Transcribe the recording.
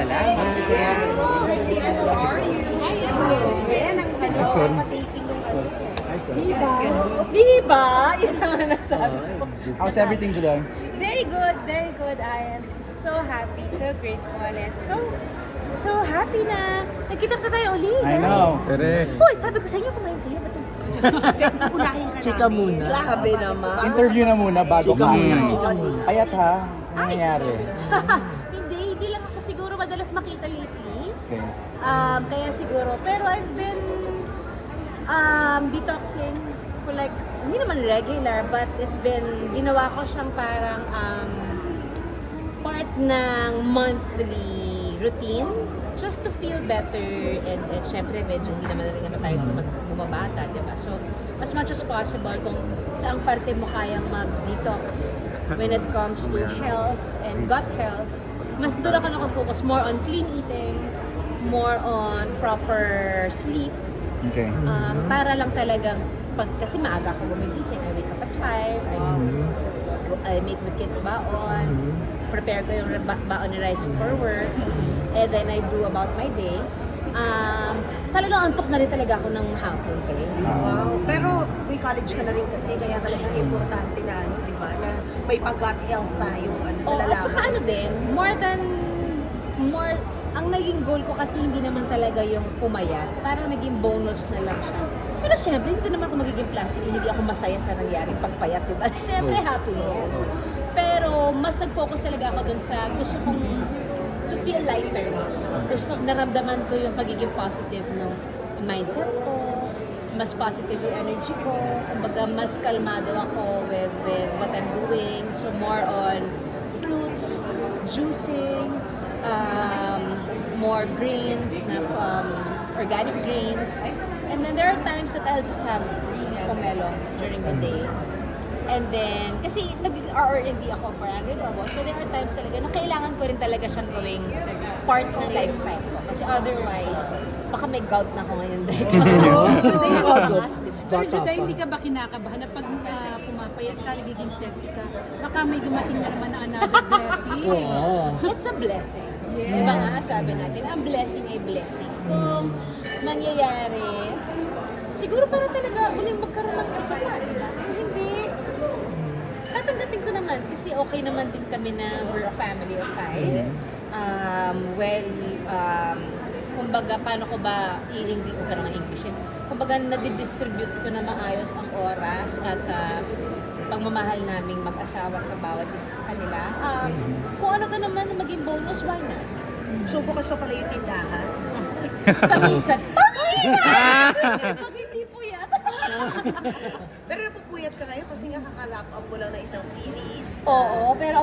Salamat. Especially, ano, are you? Yan ang ano, pataping ng ano. Diba? Diba? Yun ang nasabi ko. How's everything today? Very good, very good. I am so happy, so grateful, and so, so happy na nagkita ka tayo ulit, I guys. know. Correct. Uy, sabi ko sa inyo, kumain kayo. Ba't Unahin ka Chika namin. muna. Grabe naman. Interview na muna bago Chika kain. muna, chika muna. Payat ha? Ano nangyari? hindi, hindi lang ako siguro madalas makita lately. Okay. Um, kaya siguro, pero I've been um, detoxing for like, hindi naman regular, but it's been, ginawa ko siyang parang um, part ng monthly routine just to feel better and, and syempre medyo hindi naman rin naman tayo bum- bumabata, di ba? So, as much as possible kung saang parte mo kayang mag-detox when it comes to health and gut health, mas doon ako nakafocus more on clean eating, more on proper sleep, Okay. Um, para lang talagang, pag, kasi maaga ako gumigising, I wake up at 5, I, go, I make the kids baon, prepare ko yung ba- baon ni rice for work, and then I do about my day. Um, talagang antok na rin talaga ako ng hapon kayo. Wow. Pero may college ka na rin kasi, kaya talagang importante na ano, di ba? Na may pag-gut health tayo, ano, Oh, at nalalaman. saka ano din, more than, more, ang naging goal ko kasi hindi naman talaga yung pumayat. Parang naging bonus na lang siya. Pero syempre, hindi ko naman ako magiging plastic, hindi ako masaya sa nangyaring pagpayat, diba? Syempre, happiness. Pero mas nag-focus talaga ako dun sa gusto kong to feel lighter. Kong naramdaman ko yung pagiging positive ng mindset ko, mas positive yung energy ko, kumbaga mas kalmado ako with, with what I'm doing. So more on fruits, juicing, um, more grains na from organic grains. And then there are times that I'll just have pomelo during the day. And then, kasi nag-R&D ako for Unrenewable, so there are times talaga na kailangan ko rin talaga siyang gawing part ng lifestyle ko. Kasi otherwise, baka may gout na ako ngayon dahil Pangas, di ba? Pero Juday, hindi ka ba kinakabahan na pag ah, pumapayat ka, nagiging sexy ka, baka may dumating na naman na another blessing? It's a blessing. Di ba nga, sabi natin, ang blessing ay blessing. Kung mangyayari, siguro para talaga uling magkaroon ng isa pa, di ba? Tatanggapin ko naman kasi okay naman din kami na we're a family of five. Um, well, um, kumbaga, paano ko ba i-English ko ka ng English yun? Kumbaga, nadidistribute ko na maayos ang oras at ah, pagmamahal naming mag-asawa sa bawat isa sa kanila. Um, kung ano ka naman na maging bonus, why not? So, bukas pa pala yung tindahan. Paminsan. Paminsan! Yan. Pero napupuyat ka ngayon kasi nga kakalap up mo lang na isang series. Oo, pero